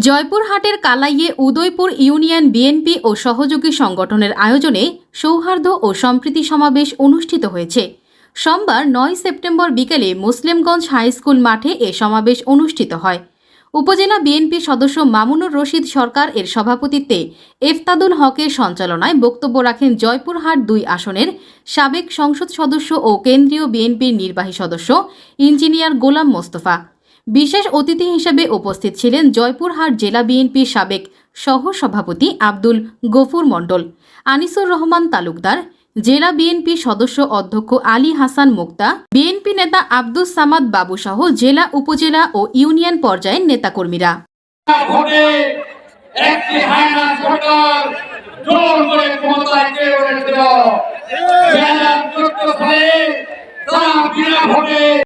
জয়পুরহাটের কালাইয়ে Udaipur union BNP ও সহযোগী সংগঠনের আয়োজনে সৌহার্দ্য ও সম্প্রীতি সমাবেশ অনুষ্ঠিত হয়েছে। সোমবার নয় সেপ্টেম্বর বিকেলে মুসলিমগঞ্জ হাইস্কুল মাঠে এ সমাবেশ অনুষ্ঠিত হয়। উপজেলা বিএনপি সদস্য মামুনুর রশিদ সরকার এর সভাপতিত্বে এফতাদুল হকের সঞ্চালনায় বক্তব্য রাখেন জয়পুরহাট দুই আসনের সাবেক সংসদ সদস্য ও কেন্দ্রীয় বিএনপির নির্বাহী সদস্য ইঞ্জিনিয়ার গোলাম মোস্তফা। বিশেষ অতিথি হিসেবে উপস্থিত ছিলেন জয়পুরহাট জেলা বিএনপির সাবেক সহ সভাপতি আব্দুল গফুর মণ্ডল, আনিসুর রহমান তালুকদার জেলা বিএনপি সদস্য অধ্যক্ষ আলী হাসান মুক্তা, বিএনপি নেতা আব্দুস সামাদ বাবু সহ জেলা, উপজেলা ও ইউনিয়ন পর্যায়ের নেতাকর্মীরা।